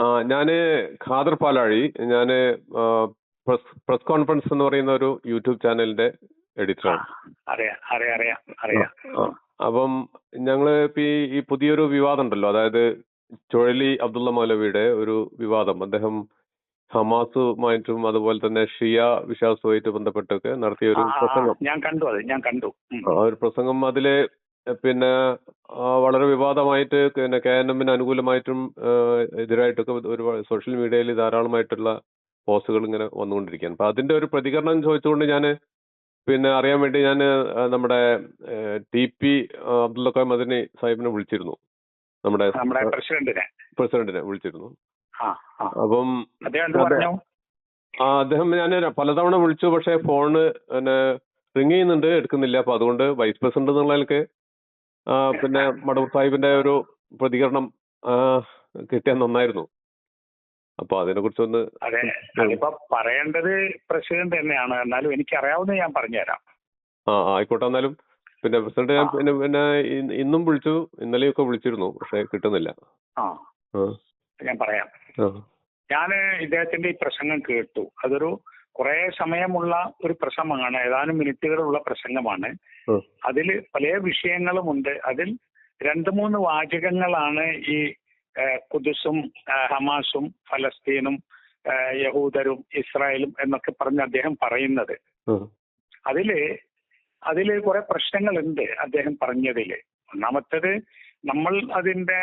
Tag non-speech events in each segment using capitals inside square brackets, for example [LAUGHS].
ആ ഞാൻ ഖാദർ പാലാഴി ഞാൻ പ്രസ് പ്രസ് കോൺഫറൻസ് എന്ന് പറയുന്ന ഒരു യൂട്യൂബ് ചാനലിന്റെ എഡിറ്ററാണ്. അറിയാം അറിയാം അറിയാം അറിയാം. ആ, അപ്പം ഞങ്ങൾ ഇപ്പൊ ഈ പുതിയൊരു വിവാദം ഉണ്ടല്ലോ അതായത് ചുഴലി അബ്ദുള്ള മൗലവിയുടെ ഒരു വിവാദം. അദ്ദേഹം ഹമാസുമായിട്ടും അതുപോലെ തന്നെ ഷിയ വിശ്വാസവുമായിട്ട് ബന്ധപ്പെട്ടൊക്കെ നടത്തിയ ഒരു പ്രസംഗം. ഞാൻ കണ്ടു അത് ഞാൻ കണ്ടു. ആ ഒരു പ്രസംഗം അതിൽ പിന്നെ വളരെ വിവാദമായിട്ട് പിന്നെ കെ എൻ എമ്മിന് അനുകൂലമായിട്ടും എതിരായിട്ടൊക്കെ ഒരുപാട് സോഷ്യൽ മീഡിയയിൽ ധാരാളമായിട്ടുള്ള പോസ്റ്റുകൾ ഇങ്ങനെ വന്നുകൊണ്ടിരിക്കുകയാണ്. അപ്പൊ അതിന്റെ ഒരു പ്രതികരണം ചോദിച്ചുകൊണ്ട് ഞാൻ പിന്നെ അറിയാൻ വേണ്ടി ഞാൻ നമ്മുടെ ടി പി അബ്ദുള്ള മദനി സാഹിബിനെ വിളിച്ചിരുന്നു. നമ്മുടെ പ്രസിഡന്റിനെ. പ്രസിഡന്റിനെ വിളിച്ചിരുന്നു. അപ്പം ആ അദ്ദേഹം ഞാൻ പലതവണ വിളിച്ചു പക്ഷെ ഫോണ് പിന്നെ റിങ് ചെയ്യുന്നുണ്ട് എടുക്കുന്നില്ല. അപ്പൊ അതുകൊണ്ട് വൈസ് പ്രസിഡന്റ് എന്നുള്ള നിലയ്ക്ക് ആ, പിന്നെ മടവൂർ സാഹിബിന്റെ ഒരു പ്രതികരണം കിട്ടിയ കിട്ടിയാൽ നന്നായിരുന്നു. അപ്പൊ അതിനെ കുറിച്ചൊന്ന് അതെ അതിപ്പോ പറയേണ്ടത് പ്രസിഡന്റ് തന്നെയാണ്. എന്നാലും എനിക്ക് അറിയാവുന്ന ഞാൻ പറഞ്ഞുതരാം. ആ ആയിക്കോട്ടെ എന്നാലും. പിന്നെ പ്രസിഡന്റ് ഞാൻ പിന്നെ പിന്നെ ഇന്നും വിളിച്ചു ഇന്നലെയൊക്കെ വിളിച്ചിരുന്നു പക്ഷെ കിട്ടുന്നില്ല. ഞാൻ പറയാം. ഞാൻ ഞാൻ ഇദ്ദേഹത്തിന്റെ ഈ പ്രസംഗം കേട്ടു. അതൊരു കുറെ സമയമുള്ള ഒരു പ്രസംഗമാണ് ഏതാനും മിനിറ്റുകളുള്ള പ്രസംഗമാണ്. അതിൽ പല വിഷയങ്ങളുമുണ്ട്. അതിൽ രണ്ട് മൂന്ന് വാചകങ്ങളാണ് ഈ കുദുസും ഹമാസും ഫലസ്തീനും യഹൂദരും ഇസ്രായേലും എന്നൊക്കെ പറഞ്ഞ് അദ്ദേഹം പറയുന്നത്. അതിൽ അതിൽ കുറെ പ്രശ്നങ്ങളുണ്ട് അദ്ദേഹം പറഞ്ഞതിൽ ഒന്നാമത്തേത് നമ്മൾ അതിന്റെ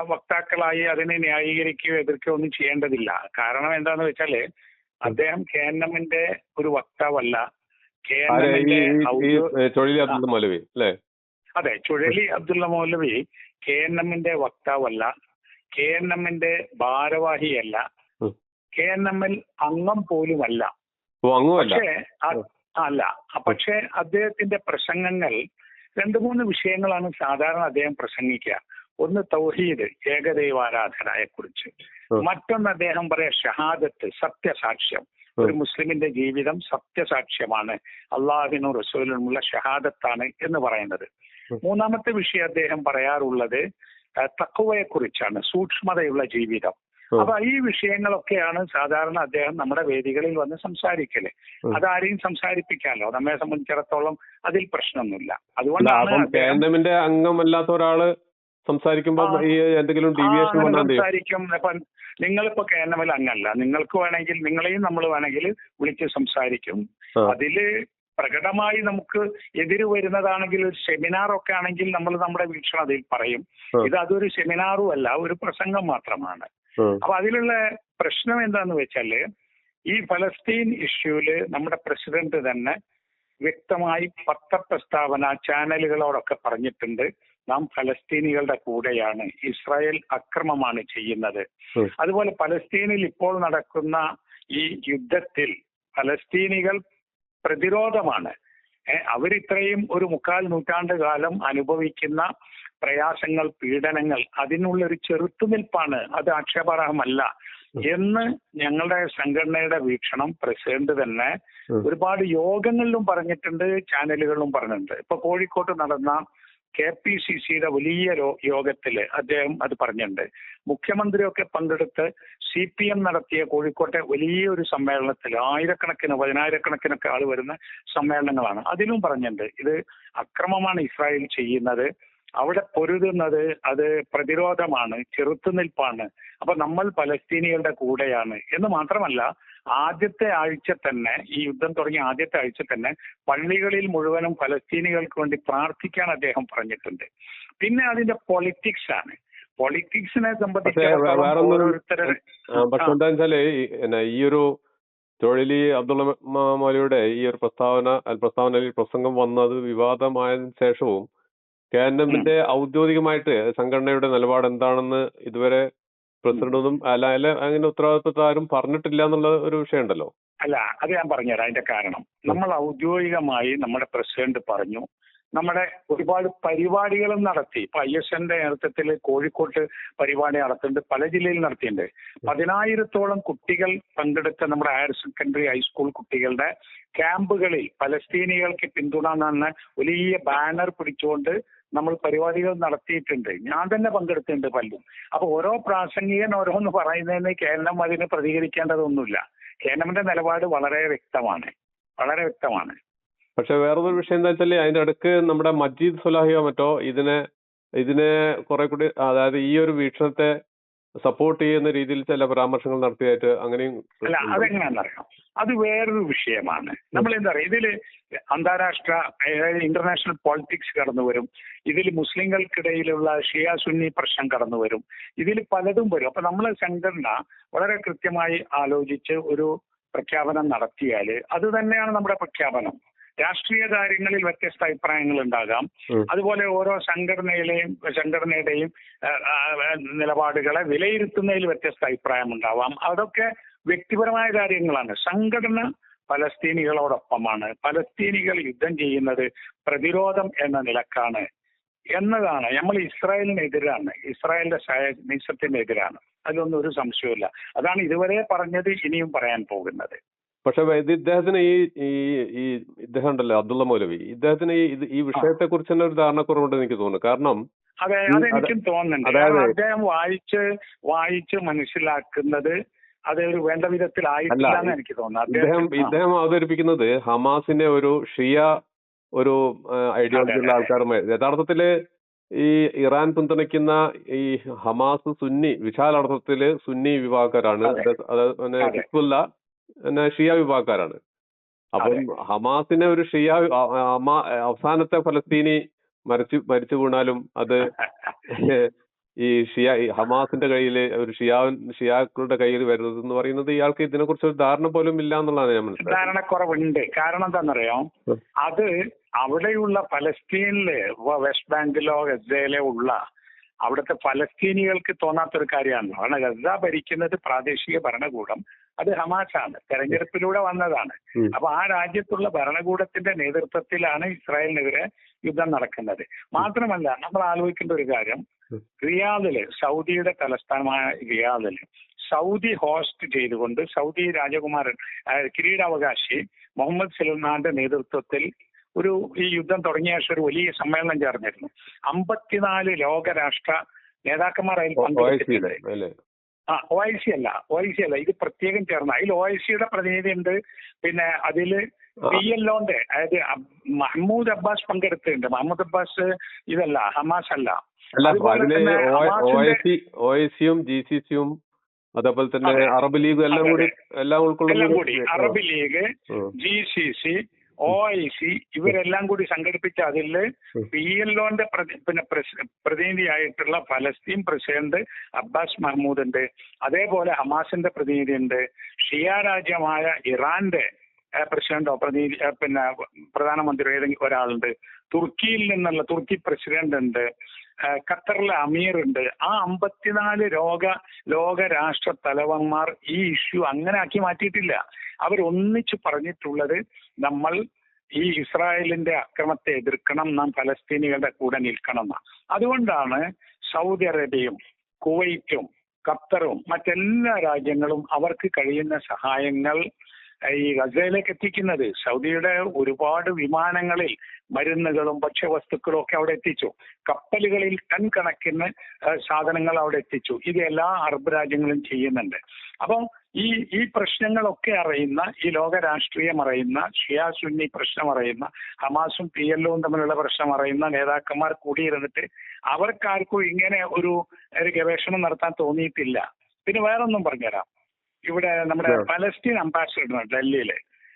വക്താക്കളായി അതിനെ ന്യായീകരിക്കുകയോ എതിർക്കുകയോ ഒന്നും ചെയ്യേണ്ടതില്ല. കാരണം എന്താന്ന് വെച്ചാൽ അദ്ദേഹം കെ എൻ എമ്മിന്റെ ഒരു വക്താവല്ല. കെ എൻ എമ്മിന്റെ അതെ ചുഴലി അബ്ദുള്ള മൗലവി കെ എൻ എമ്മിന്റെ വക്താവല്ല. കെ എൻ എമ്മിന്റെ ഭാരവാഹിയല്ല. കെ എൻ എമ്മിൽ അംഗം പോലുമല്ല. പക്ഷേ അല്ല. പക്ഷെ അദ്ദേഹത്തിന്റെ പ്രസംഗങ്ങൾ രണ്ടു മൂന്ന് വിഷയങ്ങളാണ് സാധാരണ അദ്ദേഹം പ്രസംഗിക്കുക. ഒന്ന് തൗഹീദ് ഏകദൈവാരാധനയെ കുറിച്ച്. മറ്റൊന്ന് അദ്ദേഹം പറയാ ഷഹാദത്ത് സത്യസാക്ഷ്യം. ഒരു മുസ്ലിമിന്റെ ജീവിതം സത്യസാക്ഷ്യമാണ്. അള്ളാഹിനും റസൂലിനുമുള്ള ഷഹാദത്താണ് എന്ന് പറയുന്നത്. മൂന്നാമത്തെ വിഷയം അദ്ദേഹം പറയാറുള്ളത് തക്കുവയെ കുറിച്ചാണ് സൂക്ഷ്മതയുള്ള ജീവിതം. അപ്പൊ ഈ വിഷയങ്ങളൊക്കെയാണ് സാധാരണ അദ്ദേഹം നമ്മുടെ വേദികളിൽ വന്ന് സംസാരിക്കൽ. അതാരെയും സംസാരിപ്പിക്കാമല്ലോ നമ്മെ സംബന്ധിച്ചിടത്തോളം അതിൽ പ്രശ്നമൊന്നുമില്ല. അതുകൊണ്ടാണ് അംഗമല്ലാത്ത ഒരാൾ സംസാരിക്കുമ്പോ ആ. ഈ എന്തെങ്കിലും ഡീവിയേഷൻ സംസാരിക്കും. ഇപ്പൊ നിങ്ങളിപ്പോ കെ എൻ എമ്മിൽ അങ്ങല്ല നിങ്ങൾക്ക് വേണമെങ്കിൽ നിങ്ങളെയും നമ്മൾ വേണമെങ്കിൽ വിളിച്ച് സംസാരിക്കും. അതിൽ പ്രകടമായി നമുക്ക് എതിര് വരുന്നതാണെങ്കിൽ ഒരു സെമിനാർ ഒക്കെ ആണെങ്കിൽ നമ്മൾ നമ്മുടെ വീക്ഷണം അതിൽ പറയും. ഇത് അതൊരു സെമിനാറും അല്ല ഒരു പ്രസംഗം മാത്രമാണ്. അപ്പൊ അതിലുള്ള പ്രശ്നം എന്താന്ന് വെച്ചാൽ ഈ ഫലസ്തീൻ ഇഷ്യൂൽ നമ്മുടെ പ്രസിഡന്റ് തന്നെ വ്യക്തമായി പത്രപ്രസ്താവന ചാനലുകളോടൊക്കെ പറഞ്ഞിട്ടുണ്ട്. നാം ഫലസ്തീനികളുടെ കൂടെയാണ്. ഇസ്രായേൽ അക്രമമാണ് ചെയ്യുന്നത്. അതുപോലെ പലസ്തീനിൽ ഇപ്പോൾ നടക്കുന്ന ഈ യുദ്ധത്തിൽ ഫലസ്തീനികൾ പ്രതിരോധമാണ്. അവരിത്രയും ഒരു മുക്കാൽ നൂറ്റാണ്ട് കാലം അനുഭവിക്കുന്ന പ്രയാസങ്ങൾ പീഡനങ്ങൾ അതിനുള്ള ഒരു ചെറുത്തുനിൽപ്പാണ്. അത് ആക്ഷേപാർഹമല്ല എന്ന് ഞങ്ങളുടെ സംഘടനയുടെ വീക്ഷണം പ്രസിഡന്റ് തന്നെ ഒരുപാട് യോഗങ്ങളിലും പറഞ്ഞിട്ടുണ്ട് ചാനലുകളിലും പറഞ്ഞിട്ടുണ്ട്. ഇപ്പൊ കോഴിക്കോട്ട് നടന്ന കെ പി സി സിയുടെ വലിയ യോഗത്തിൽ അദ്ദേഹം അത് പറഞ്ഞിട്ടുണ്ട്. മുഖ്യമന്ത്രിയൊക്കെ പങ്കെടുത്ത് സി പി എം നടത്തിയ കോഴിക്കോട്ടെ വലിയൊരു സമ്മേളനത്തിൽ ആയിരക്കണക്കിന് പതിനായിരക്കണക്കിനൊക്കെ ആൾ വരുന്ന സമ്മേളനങ്ങളാണ്. അതിലും പറഞ്ഞിട്ടുണ്ട്. ഇത് അക്രമമാണ് ഇസ്രായേൽ ചെയ്യുന്നത്. അവിടെ പൊരുതുന്നത് അത് പ്രതിരോധമാണ് ചെറുത്തുനിൽപ്പാണ്. അപ്പൊ നമ്മൾ പലസ്തീനികളുടെ കൂടെയാണ്. എന്ന് മാത്രമല്ല ആദ്യത്തെ ആഴ്ച തന്നെ ഈ യുദ്ധം തുടങ്ങിയ ആദ്യത്തെ ആഴ്ച തന്നെ പള്ളികളിൽ മുഴുവനും പലസ്തീനികൾക്ക് വേണ്ടി പ്രാർത്ഥിക്കാൻ അദ്ദേഹം പറഞ്ഞിട്ടുണ്ട്. പിന്നെ അതിന്റെ പൊളിറ്റിക്സ് ആണ് പൊളിറ്റിക്സിനെ സംബന്ധിച്ച് സംബന്ധിച്ചിടത്തോളം ഈ- ഒരു തൊഴിലി അബ്ദുള്ള മൗലിയുടെ ഈ ഒരു പ്രസ്താവന പ്രസ്താവനയിൽ പ്രസംഗം വന്നത് വിവാദമായതിനു ശേഷവും കെ എൻ എമ്മിന്റെ ഔദ്യോഗികമായിട്ട് സംഘടനയുടെ നിലപാട് എന്താണെന്ന് ഇതുവരെ പ്രസിഡന്റൊന്നും അല്ല അല്ല അങ്ങനെ ഉത്തരവാദിത്വത്തിൽ ആരും പറഞ്ഞിട്ടില്ല എന്നുള്ള ഒരു വിഷയമുണ്ടല്ലോ? അല്ല അത് ഞാൻ പറഞ്ഞുതരാം അതിന്റെ കാരണം. നമ്മൾ ഔദ്യോഗികമായി നമ്മുടെ പ്രസിഡന്റ് പറഞ്ഞു നമ്മുടെ ഒരുപാട് പരിപാടികളും നടത്തി. ഇപ്പൊ ഐ എസ് എന്റെ നേതൃത്വത്തിൽ കോഴിക്കോട്ട് പരിപാടി നടത്തുന്നുണ്ട് പല ജില്ലയിൽ നടത്തിയിട്ടുണ്ട്. പതിനായിരത്തോളം കുട്ടികൾ പങ്കെടുത്ത നമ്മുടെ ഹയർ സെക്കൻഡറി ഹൈസ്കൂൾ കുട്ടികളുടെ ക്യാമ്പുകളിൽ പലസ്തീനികൾക്ക് പിന്തുണ എന്ന വലിയ ബാനർ പിടിച്ചുകൊണ്ട് നമ്മൾ പരിപാടികൾ നടത്തിയിട്ടുണ്ട്. ഞാൻ തന്നെ പങ്കെടുത്തിട്ടുണ്ട് പലരും അപ്പൊ ഓരോ പ്രാസംഗികൻ ഓരോന്ന് പറയുന്നതിന് കേരളം അതിന് പ്രതികരിക്കേണ്ടതൊന്നുമില്ല. കേരളത്തിന്റെ നിലപാട് വളരെ വ്യക്തമാണ്. വളരെ വ്യക്തമാണ്. പക്ഷെ വേറൊരു വിഷയം എന്താ വെച്ചാൽ അതിന്റെ അടുക്ക് നമ്മുടെ മജീദ് സുലാഹിയോ മറ്റോ ഇതിനെ ഇതിനെ കുറെ കൂടി അതായത് ഈ ഒരു വീക്ഷണത്തെ സപ്പോർട്ട് ചെയ്യുന്ന രീതിയിൽ ചില പരാമർശങ്ങൾ നടത്തിയായിട്ട് അങ്ങനെയും അല്ല അതെങ്ങനെയാണെന്നറിയാം അത് വേറൊരു വിഷയമാണ്. നമ്മൾ എന്താ പറയുക ഇതിൽ അന്താരാഷ്ട്ര ഇന്റർനാഷണൽ പോളിറ്റിക്സ് കടന്നു വരും. ഇതിൽ മുസ്ലിങ്ങൾക്കിടയിലുള്ള ഷിയ സുന്നി പ്രശ്നം കടന്നു വരും. ഇതിൽ പലതും വരും. അപ്പൊ നമ്മൾ സംഘടന വളരെ കൃത്യമായി ആലോചിച്ച് ഒരു പ്രഖ്യാപനം നടത്തിയാൽ അത് തന്നെയാണ് നമ്മുടെ പ്രഖ്യാപനം. രാഷ്ട്രീയ കാര്യങ്ങളിൽ വ്യത്യസ്ത അഭിപ്രായങ്ങൾ ഉണ്ടാകാം അതുപോലെ ഓരോ സംഘടനയിലെയും സംഘടനയുടെയും നിലപാടുകളെ വിലയിരുത്തുന്നതിൽ വ്യത്യസ്ത അഭിപ്രായം ഉണ്ടാവാം അതൊക്കെ വ്യക്തിപരമായ കാര്യങ്ങളാണ്. സംഘടന പലസ്തീനികളോടൊപ്പമാണ്. പലസ്തീനികൾ യുദ്ധം ചെയ്യുന്നത് പ്രതിരോധം എന്ന നിലക്കാണ് എന്നതാണ്. നമ്മൾ ഇസ്രായേലിനെതിരാണ്. ഇസ്രായേലിന്റെ സയനിസത്തിനെതിരാണ് അതിലൊന്നും ഒരു സംശയമില്ല അതാണ് ഇതുവരെ പറഞ്ഞത് ഇനിയും പറയാൻ പോകുന്നത്. പക്ഷെ ഇത് ഇദ്ദേഹത്തിന് ഈ ഈ ഈ ഇദ്ദേഹം ഉണ്ടല്ലോ അബ്ദുള്ള മൗലവി. ഇദ്ദേഹത്തിന് ഈ ഇത് ഈ വിഷയത്തെ കുറിച്ച് തന്നെ ഒരു ധാരണക്കുറവുണ്ടെന്ന് എനിക്ക് തോന്നുന്നു. കാരണം അതെ അതെനിക്കും തോന്നുന്നുണ്ട്. അദ്ദേഹം വായിച്ച് വായിച്ച് മനസ്സിലാക്കുന്നത് അത് ഒരു വേണ്ട വിധത്തിലായിട്ടില്ല എന്ന് എനിക്ക് തോന്നുന്നു ഇദ്ദേഹം ഇദ്ദേഹം അവതരിപ്പിക്കുന്നത് ഹമാസിന്റെ ഒരു ഷിയ ഒരു ഐഡിയോളജിയുള്ള. ആൾക്കാരുമായി. യഥാർത്ഥത്തിൽ ഈ ഇറാൻ പിന്തുണയ്ക്കുന്ന ഈ ഹമാസ് സുന്നി വിശാലർത്ഥത്തിൽ സുന്നി വിഭാഗക്കാരാണ് അതായത് പിന്നെ ഹിസ്ബുല്ല പിന്നെ ഷിയ വിഭാഗക്കാരാണ്. അപ്പം. ഹമാസിനെ ഒരു ഷിയ അവസാനത്തെ ഫലസ്തീനി മരിച്ചു മരിച്ചു വീണാലും അത് [LAUGHS] ഈ ഷിയ ഈ ഹമാസിന്റെ കയ്യിൽ ഒരു ഷിയാ ഷിയാക്കളുടെ കയ്യിൽ വരുന്നത് എന്ന് പറയുന്നത് ഇയാൾക്ക് ഇതിനെ കുറിച്ച് ഒരു ധാരണ പോലും ഇല്ല എന്നുള്ളതാണ് ഞാൻ മനസ്സിലാക്കുന്നത്. ധാരണക്കുറവുണ്ട്. കാരണം എന്താണെന്നറിയോ? അത് അവിടെയുള്ള പലസ്തീനിൽ വെസ്റ്റ് ബാങ്കിലോ ഗസയിലോ ഉള്ള അവിടുത്തെ ഫലസ്തീനികൾക്ക് തോന്നാത്തൊരു കാര്യമാണ് കാരണം ഗസ ഭരിക്കുന്നത് പ്രാദേശിക ഭരണകൂടം അത് ഹമാസാണ്. തെരഞ്ഞെടുപ്പിലൂടെ വന്നതാണ്. അപ്പൊ ആ രാജ്യത്തുള്ള ഭരണകൂടത്തിന്റെ നേതൃത്വത്തിലാണ് ഇസ്രായേലിനെതിരെ യുദ്ധം നടക്കുന്നത്. മാത്രമല്ല നമ്മൾ ആലോചിക്കേണ്ട ഒരു കാര്യം. റിയാദിൽ സൗദിയുടെ തലസ്ഥാനമായ റിയാദിൽ സൗദി ഹോസ്റ്റ് ചെയ്തുകൊണ്ട് സൗദി രാജകുമാരൻ കിരീടാവകാശി മുഹമ്മദ് സൽമാന്റെ നേതൃത്വത്തിൽ ഒരു ഈ യുദ്ധം തുടങ്ങിയ ശേഷം ഒരു വലിയ സമ്മേളനം ചേർന്നിരുന്നു അമ്പത്തിനാല് ലോകരാഷ്ട്ര നേതാക്കന്മാർ അതിൽ പങ്കെടുത്തിട്ടുണ്ട്. ആ ഒ ഐ സി അല്ല ഒ ഐ സി അല്ല ഇത് പ്രത്യേകം ചേർന്ന. അതിൽ ഒ ഐ സിയുടെ പ്രതിനിധി ഉണ്ട് പിന്നെ അതിൽ. പി എൽ ഒന്റെ അതായത് മഹ്മൂദ് അബ്ബാസ് പങ്കെടുത്തിട്ടുണ്ട്. മഹ്മൂദ് അബ്ബാസ് ഇതല്ല ഹമാസ് അല്ല. ഒ ഐ സിയും ജി സി സിയും അതേപോലെ തന്നെ അറബ് ലീഗ് എല്ലാം കൂടി എല്ലാം ഉൾക്കൊള്ളുന്ന Arab League. G C C O I C ഇവരെല്ലാം കൂടി സംഘടിപ്പിച്ച അതിൽ. പി എൽ ഒന്റെ പിന്നെ പ്രതിനിധിയായിട്ടുള്ള ഫലസ്തീൻ പ്രസിഡന്റ് അബ്ബാസ് മഹ്മൂദ് ഉണ്ട് അതേപോലെ ഹമാസിന്റെ പ്രതിനിധി ഉണ്ട് ഷിയ രാജ്യമായ ഇറാന്റെ പ്രസിഡന്റോ പ്രതിനിധി പിന്നെ പ്രധാനമന്ത്രി ഏതെങ്കിലും ഒരാളുണ്ട് തുർക്കിയിൽ നിന്നുള്ള തുർക്കി പ്രസിഡന്റ് ഉണ്ട് ഖത്തറിലെ അമീർ ഉണ്ട് ആ അമ്പത്തിനാല് രോഗ ലോക രാഷ്ട്ര തലവന്മാർ ഈ ഇഷ്യൂ അങ്ങനെ ആക്കി മാറ്റിയിട്ടില്ല. അവർ ഒന്നിച്ചു പറഞ്ഞിട്ടുള്ളത് നമ്മൾ ഈ ഇസ്രായേലിന്റെ അക്രമത്തെ എതിർക്കണം നാം ഫലസ്തീനികളുടെ കൂടെ നിൽക്കണം എന്നാണ് അതുകൊണ്ടാണ് സൗദി അറേബ്യയും കുവൈറ്റും ഖത്തറും മറ്റെല്ലാ രാജ്യങ്ങളും അവർക്ക് കഴിയുന്ന സഹായങ്ങൾ ഈ ഗസയിലേക്ക് എത്തിക്കുന്നത്. സൗദിയുടെ ഒരുപാട് വിമാനങ്ങളിൽ മരുന്നുകളും ഭക്ഷ്യവസ്തുക്കളും ഒക്കെ അവിടെ എത്തിച്ചു. കപ്പലുകളിൽ ടൺ കണക്കിന് സാധനങ്ങൾ അവിടെ എത്തിച്ചു. ഇത് എല്ലാ അറബ് രാജ്യങ്ങളും ചെയ്യുന്നുണ്ട്. അപ്പം ഈ ഈ പ്രശ്നങ്ങളൊക്കെ അറിയുന്ന ഈ ലോക രാഷ്ട്രീയം അറിയുന്ന ഷിയാ സുന്നി പ്രശ്നം അറിയുന്ന ഹമാസും പി എല്ലും തമ്മിലുള്ള പ്രശ്നം അറിയുന്ന നേതാക്കന്മാർ കൂടിയിരുന്നിട്ട് അവർക്കാർക്കും ഇങ്ങനെ ഒരു ഒരു ഗവേഷണം നടത്താൻ തോന്നിയിട്ടില്ല. പിന്നെ വേറൊന്നും പറഞ്ഞുതരാം. ഇവിടെ നമ്മുടെ. പലസ്തീൻ അംബാസിഡർ ഡൽഹിയിൽ.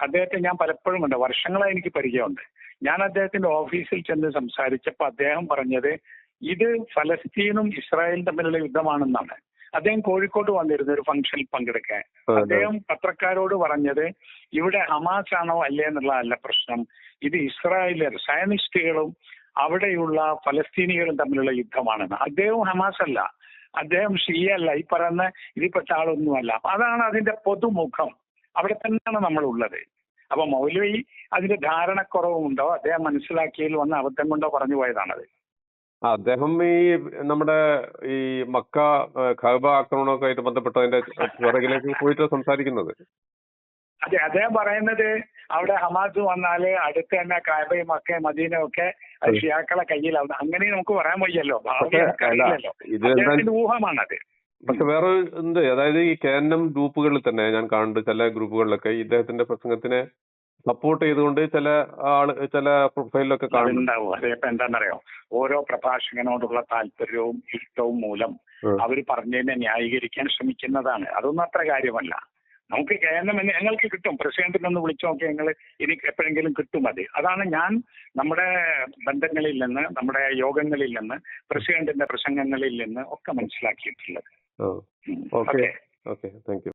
അദ്ദേഹത്തെ ഞാൻ പലപ്പോഴും ഉണ്ട് വർഷങ്ങളായി എനിക്ക് പരിചയമുണ്ട്. ഞാൻ അദ്ദേഹത്തിന്റെ ഓഫീസിൽ ചെന്ന് സംസാരിച്ചപ്പോൾ അദ്ദേഹം പറഞ്ഞത് ഇത് ഫലസ്തീനും ഇസ്രായേലും തമ്മിലുള്ള യുദ്ധമാണെന്നാണ്. അദ്ദേഹം കോഴിക്കോട്ട് വന്നിരുന്ന ഒരു ഫംഗ്ഷനിൽ പങ്കെടുക്കാൻ. അദ്ദേഹം പത്രക്കാരോട് പറഞ്ഞത് ഇവിടെ ഹമാസ് ആണോ അല്ലേ എന്നുള്ളതല്ല പ്രശ്നം. ഇത് ഇസ്രായേലർ സയനിസ്റ്റുകളും അവിടെയുള്ള ഫലസ്തീനികളും തമ്മിലുള്ള യുദ്ധമാണെന്ന്. അദ്ദേഹം ഹമാസ് അല്ല അദ്ദേഹം ഷിയ അല്ല. ഈ പറയുന്ന ഇതിൽപ്പെട്ട ആളൊന്നുമല്ല അതാണ് അതിന്റെ പൊതുമുഖം. അവിടെ തന്നെയാണ് നമ്മൾ ഉള്ളത് അപ്പൊ മൗലവി അതിന്റെ ധാരണക്കുറവുണ്ടോ അദ്ദേഹം മനസ്സിലാക്കിയതിൽ വന്ന അബദ്ധം കൊണ്ടോ പറഞ്ഞു പോയതാണത്. അദ്ദേഹം ഈ നമ്മുടെ ഈ മക്ക ഖബ ആക്രമണമൊക്കെ ആയിട്ട് ബന്ധപ്പെട്ടതിന്റെ പുറകിലേക്ക് പോയിട്ട് സംസാരിക്കുന്നത്. അതെ അദ്ദേഹം പറയുന്നത് അവിടെ ഹമാസ് വന്നാൽ അടുത്ത് തന്നെ കാബയും മക്കയും മദീനയും ഒക്കെ ഷിയാക്കളെ കയ്യിലാവും അങ്ങനെ നമുക്ക് പറയാൻ വയ്യല്ലോ. ഭാവി പക്ഷേ നമുക്ക് അല്ല അറിയില്ലല്ലോ. ഇത് എന്താ അദ്ദേഹത്തിന്റെ ഊഹമാണത്. പക്ഷെ വേറെ ഉണ്ട്. അതായത് ഈ കെ എൻ എം ഗ്രൂപ്പുകളിൽ തന്നെ ഞാൻ കാണുന്നുണ്ട് ചില ഗ്രൂപ്പുകളിലൊക്കെ ഇദ്ദേഹത്തിന്റെ പ്രസംഗത്തിനെ സപ്പോർട്ട് ചെയ്തുകൊണ്ട് ചില ആൾ ചില പ്രൊഫൈലിലൊക്കെ കാണുന്നുണ്ട് അതുണ്ടാവും അതിപ്പോ എന്താണെന്നറിയോ? ഓരോ പ്രഭാഷകനോടുള്ള താല്പര്യവും ഇഷ്ടവും മൂലം അവർ പറഞ്ഞതിനെ ന്യായീകരിക്കാൻ ശ്രമിക്കുന്നതാണ്. അതൊന്നും അത്ര കാര്യമല്ല. നമുക്ക് കെ എൻ എം ഞങ്ങൾക്ക് കിട്ടും. പ്രസിഡന്റിനെ ഒന്ന് വിളിച്ചു നോക്കി ഞങ്ങൾ ഇനി എപ്പോഴെങ്കിലും കിട്ടും അത്. അതാണ് ഞാൻ നമ്മുടെ ബന്ധങ്ങളിൽ നിന്ന് നമ്മുടെ യോഗങ്ങളിൽ നിന്ന് പ്രസിഡന്റിന്റെ പ്രസംഗങ്ങളിൽ നിന്ന് ഒക്കെ മനസ്സിലാക്കിയിട്ടുള്ളത്. ആ ഉം. Okay okay okay thank you